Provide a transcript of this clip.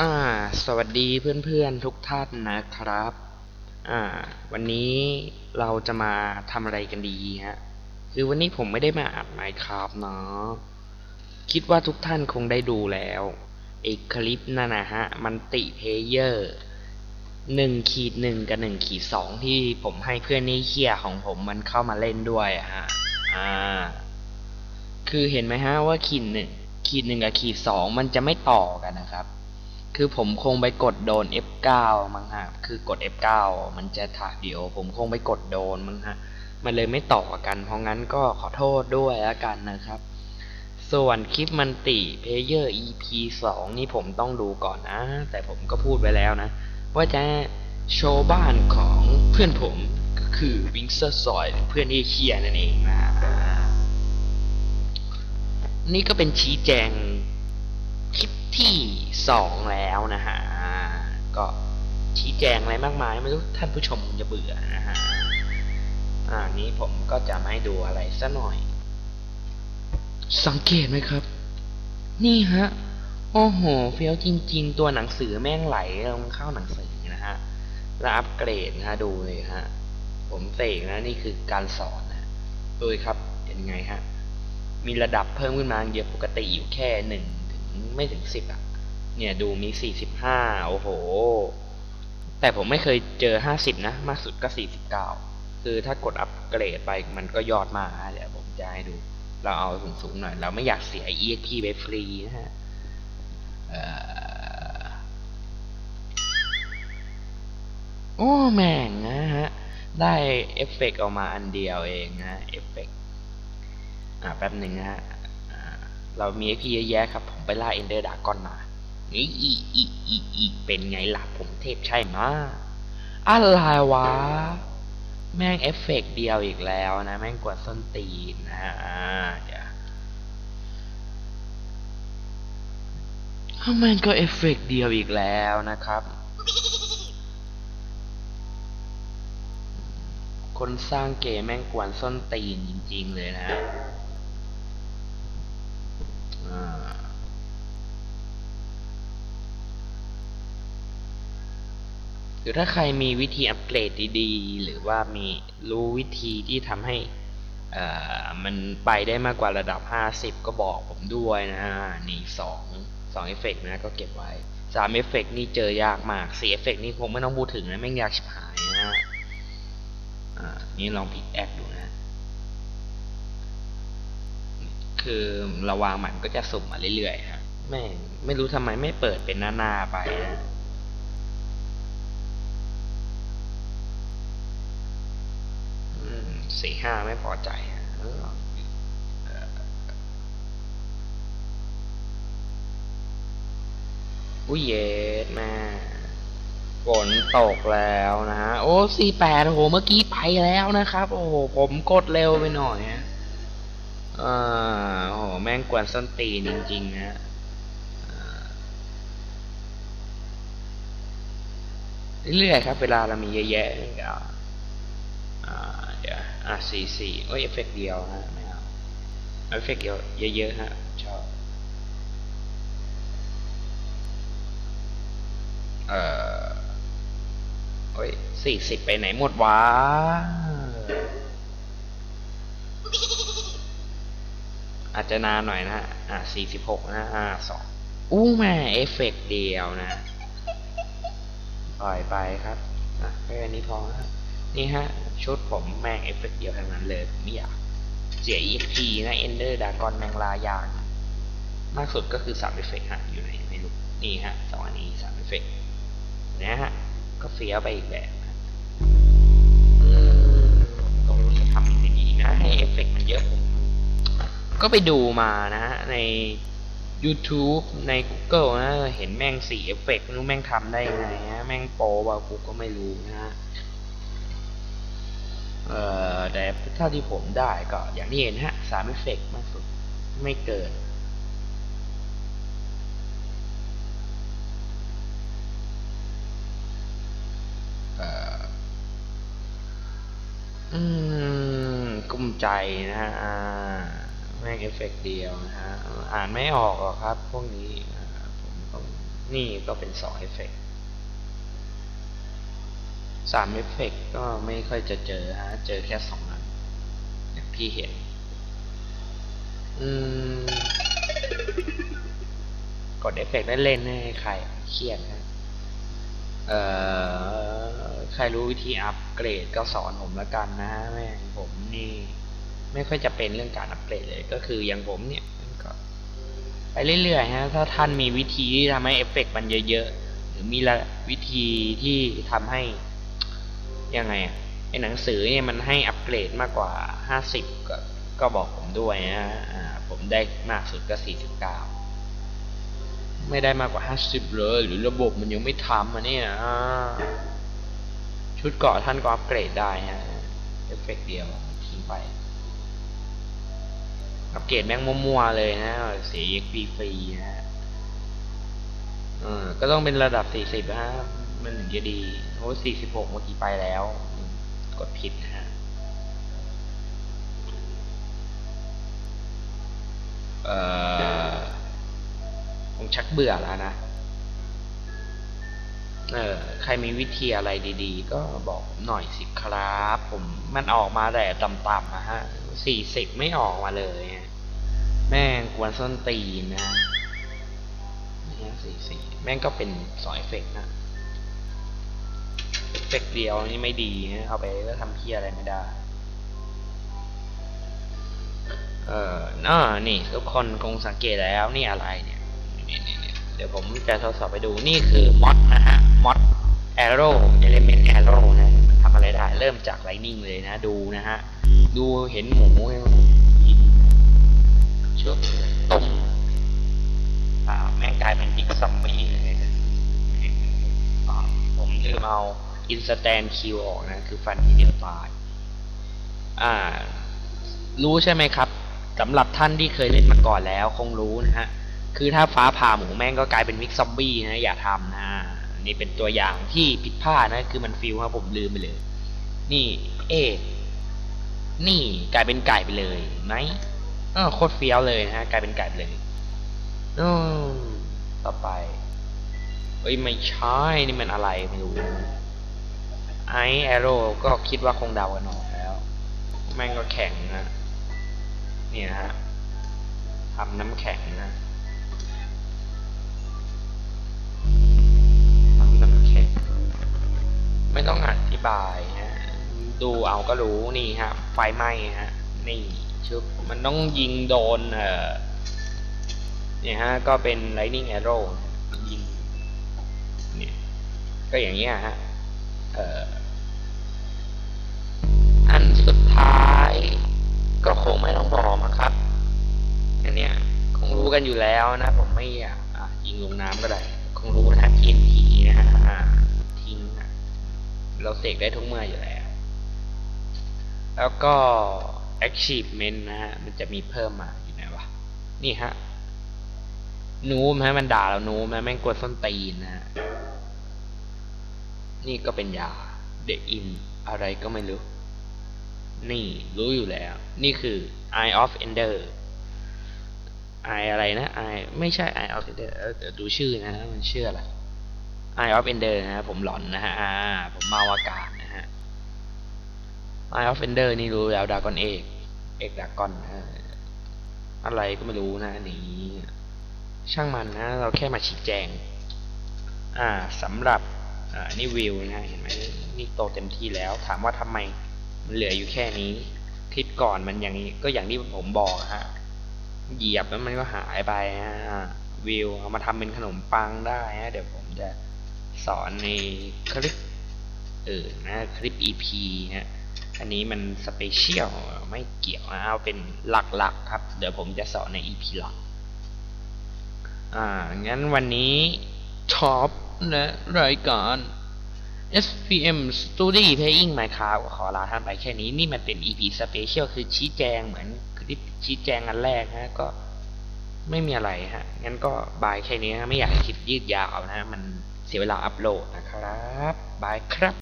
อ่า สวัสดีเพื่อนๆทุกท่านนะครับ อ่า วันนี้เราจะมาทำอะไรกันดีฮะ คือวันนี้ผมไม่ได้มาอัดไมค์ครับเนาะ คิดว่าทุกท่านคงได้ดูแล้วไอ้คลิปนั่นนะฮะ มันติเพเยอร์หนึ่งขีดหนึ่งกับหนึ่งขีดสองที่ผมให้เพื่อนนี่เคียของผมมันเข้ามาเล่นด้วยอะฮะ อ่า คือเห็นไหมฮะว่าขีดหนึ่งขีดหนึ่งกับขีดสองมันจะไม่ต่อกันนะครับ คือผมคงไปกดโดน F9 มั้งฮะ คือกด F9 มันจะถ่ายวิดีโอผมคงไปกดโดนมั้งฮะ มันเลยไม่ต่อกัน เพราะงั้นก็ขอโทษด้วยแล้วกันนะครับ ส่วนคลิปมันติเพเยอร์ EP 2 นี่ผมต้องดูก่อนนะ แต่ผมก็พูดไว้แล้วนะ ว่าจะโชว์บ้านของเพื่อนผมก็คือวิงเซอร์ซอยเพื่อนเอเชียนั่นเองนะ นี่ก็เป็นชี้แจง ที่สองแล้วนะฮะก็ชี้แจงอะไรมากมายไม่รู้ท่านผู้ชมจะเบื่อนะฮะอ่านี้ผมก็จะไม่ดูอะไรซะหน่อย สังเกตไหมครับ นี่ฮะโอ้โหเฟี้ยวจริง ๆ ตัวหนังสือแม่งไหลลงเข้าหนังสือนะฮะแล้วอัปเกรดนะฮะดูเลยฮะผมเสกนะนี่คือการสอนนะดูครับเป็นไงฮะมีระดับเพิ่มขึ้นมาเยอะปกติอยู่แค่หนึ่งถึง ไม่ถึงสิบอะ เนี่ยดูมีสี่สิบห้าโอ้โห แต่ผมไม่เคยเจอห้าสิบนะ มากสุดก็สี่สิบเก้าคือถ้ากดอัปเกรดไปมันก็ยอดมากเดี๋ยวผมจะให้ดู เราเอาสูงๆหน่อย เราไม่อยากเสีย EXP ไปฟรีนะฮะโอ้แม่งนะฮะ ได้เอฟเฟกต์ออกมาอันเดียวเองนะเอฟเฟกต์อ่าแป๊บหนึ่งนะฮะ เรามี XP เยอะแยะครับ ผมไปล่าเอนเดอร์ดากอนมาอีอีอีอีอีเป็นไงล่ะผมเทพใช่ไหมะอะไรวะ แม่งเอฟเฟกต์เดียวอีกแล้วนะ แม่งกว่าส้นตีนนะอ่าเดี๋ยวแม่งก็เอฟเฟกต์เดียวอีกแล้วนะครับคนสร้างเกมแม่งกวนส้นตีนจริง ๆ เลยนะฮะอ่า หรือถ้าใครมีวิธีอัปเกรดดีๆ หรือว่ามีรู้วิธีที่ทำให้มันไปได้มากกว่าระดับ 50 ก็บอกผมด้วยนะนี่สองสองเอฟเฟกต์นะก็เก็บไว้สามเอฟเฟกต์นี่เจอยากมากสี่เอฟเฟกต์นี่คงไม่ต้องพูดถึงนะแม่งยากชิบหายนะอ่านี่ลองพิกแอคดูนะ คือระวางมันก็จะสุ่มมาเรื่อยๆฮะแม่งไม่รู้ทำไมไม่เปิดเป็นหน้าๆไปนะอืม สี่ห้าไม่พอใจเออุ้ยเย็ดแม่ฝนตกแล้วนะฮะ โอ้สี่แปดโอ้โห เมื่อกี้ไปแล้วนะครับ โอ้โห ผมกดเร็วไปหน่อยฮะอ่าโอ้โห แม่งกวนส้นตีนจริงๆนะเรื่อยๆครับ เวลาเรามีเยอะแยะนี่ก็อ่า เดี๋ยวอะสี่สี่โอ้ยเอฟเฟกต์เดียวฮะไม่เอาเอฟเฟกต์เดียวเยอะๆฮะชอบเอ่อโอ้ยสี่สิบไปไหนหมดวะอาจจะนานหน่อยนะฮะ อะสี่สิบหกนะห้าสองอู้แม่เอฟเฟกต์เดียวนะ ปล่อยไปครับ อะแค่นี้พอนะนี่ฮะ ชุดผมแม่งเอฟเฟกต์เดียวทั้งนั้นเลยไม่อยากเสีย EXP นะเอนเดอร์ดากอนแมงลายางมากสุดก็คือสามเอฟเฟกต์ฮะอยู่ไหนไม่รู้นี่ฮะสองอันนี้สามเอฟเฟกต์นะฮะ ก็เฟี้ยไปอีกแบบตรงนี้ทำให้ดีนะให้เอฟเฟกต์มันเยอะผม ก็ไปดูมานะฮะ ใน YouTube ใน Google นะ เห็นแม่งสีเอฟเฟกต์ไม่รู้แม่งทำได้ยังไงฮะ แม่งโปรว่ากูก็ไม่รู้นะฮะ แต่เท่าที่ผมได้ก็อย่างที่เห็นฮะสามเอฟเฟกต์มากสุดไม่เกินเอ่ออืม กุ้มใจนะฮะแม่งเอฟเฟกต์เดียวนะฮะ อ่านไม่ออกหรอกครับ พวกนี้ผมต้องนี่ก็เป็นสองเอฟเฟกต์ สามเอฟเฟกต์ก็ไม่ค่อยจะเจอฮะ เจอแค่สองอันอย่างที่เห็น อืม กดเอฟเฟกต์ได้เล่นให้ใครเครียดนะ เอ่อ ใครรู้วิธีอัปเกรดก็สอนผมละกันนะแม่ผมนี่ ไม่ค่อยจะเป็นเรื่องการอัปเกรดเลย ก็คืออย่างผมเนี่ยมันก็ไปเรื่อยๆฮะ ถ้าท่านมีวิธีที่ทำให้เอฟเฟกต์มันเยอะๆ หรือมีละวิธีที่ทำให้ ยังไงอะไอหนังสือเนี่ยมันให้อัปเกรดมากกว่า 50 ก็ก็บอกผมด้วยนะอ่าผมได้มากสุดก็ 49 ไม่ได้มากกว่า 50 เลย หรือระบบมันยังไม่ทำอะเนี่ยชุดเกราะท่านก็อัปเกรดได้ฮะเอฟเฟกต์เดียวทิ้งไป อัปเกรดแม่งมั่วๆเลยนะเสีย XP ฟรีๆนะฮะเออก็ต้องเป็นระดับ 40นะฮะ มันถึงจะดีโอ้46เมื่อกี้ไปแล้ว กดผิดนะฮะเออผมชักเบื่อแล้วนะ เออใครมีวิธีอะไรดีๆ ก็บอกผมหน่อยสิครับ ผมมันออกมาแต่ต่ำๆนะฮะ40ไม่ออกมาเลย แม่งกวนส้นตีนนะนี่ยสี่สี่แม่งก็เป็นสองเฟกนะ เอฟกเดียวนี่ไม่ดีนะเอาไปก็ทำเพี้ยอะไรไม่ได้ เออน่านี่ทุกคนคงสังเกตแล้วนี่อะไรเนี่ยนี่นี่เดี๋ยวผมจะทดสอบไปดูนี่คือมอดนะฮะมอด arrow element arrow นะมันทำอะไรได้ เริ่มจาก lightning เลยนะ ดูนะฮะ ดูเห็นหมูยิงชุบตุ่มอ่าแม่งกลายเป็นบิ๊กซัมมี่เลยผมลืมเอา instant kill ออกนะ คือฟันทีเดียวตาย อ่า รู้ใช่ไหมครับสำหรับท่านที่เคยเล่นมาก่อนแล้วคงรู้นะฮะ คือถ้าฟ้าผ่าหมูแม่งก็กลายเป็นมิกซอมบี้นะ อย่าทำนะนี่เป็นตัวอย่างที่ผิดพลาดนะ คือมันฟิลครับผมลืมไปเลย นี่ เอ๊นี่กลายเป็นไก่ไปเลยไหมเออโคตรเฟี้ยวเลยนะฮะ กลายเป็นไก่ไปเลยอต่อไปเอ้ยไม่ใช่ นี่มันอะไรไม่รู้ ไอแอโร่ก็คิดว่าคงเดากันออกแล้ว แม่งก็แข็งนะเนี่ยฮะทำน้ำแข็งนะทำน้ำแข็ง ไม่ต้องอธิบายฮะดูเอาก็รู้นี่ฮะไฟไหม้ฮะนี่ชุบมันต้องยิงโดนเอ่อเนี่ยฮะก็เป็น lightning arrow ยิงเนี่ยก็อย่างเงี้ยฮะเอ่อ อันสุดท้าย ก็คงไม่ต้องบอกมั้งครับอันเนี้ยคงรู้กันอยู่แล้วนะ ผมไม่อยากยิงลงน้ำก็ได้ คงรู้นะ TNT นะฮะทิ้งอะเราเสกได้ทุกเมื่ออยู่แล้ว แล้วก็ achievement นะฮะ มันจะมีเพิ่มมาอยู่ไหนวะ นี่ฮะนูมฮะมันด่าเรานูมนะแม่งกวนส้นตีนนะฮะ นี่ก็เป็นยา The In อะไรก็ไม่รู้ นี่รู้อยู่แล้ว นี่คือ Eye of Ender Eye อะไรนะ Eye ไม่ใช่ Eye of Ender เออเดี๋ยวดูชื่อนะฮะมันชื่ออะไร Eye of Ender นะฮะผมหลอนนะฮะผมเมาอากาศนะฮะ Eye of Ender นี่รู้แล้วดากอนเอกเอกดากอนอะไรก็ไม่รู้นะนนี้ช่างมันนะ เราแค่มาชี้แจง อ่าสำหรับอ่านี่วิวนะเห็นไหมนี่โตเต็มที่แล้ว ถามว่าทำไม เหลืออยู่แค่นี้ คลิปก่อนมันอย่างนี้ ก็อย่างที่ผมบอกฮะ เหยียบแล้วมันก็หายไปฮะวิวเอามาทำเป็นขนมปังได้ฮะ เดี๋ยวผมจะสอนในคลิปอื่นนะคลิป EP ฮะอันนี้มันสเปเชียลไม่เกี่ยวนะเอาเป็นหลักๆครับ เดี๋ยวผมจะสอนใน EP หลัก อ่า งั้นวันนี้ท็อปและรายการ SPM Study Playing Minecraft ขอลาท่านไปแค่นี้ นี่มันเป็น EP Special คือชี้แจงเหมือนคลิปชี้แจงอันแรกฮะ ก็ไม่มีอะไรฮะ งั้นก็บายแค่นี้ฮะ ไม่อยากคลิปยืดยาวนะฮะ มันเสียเวลาอัปโหลดนะครับ บายครับ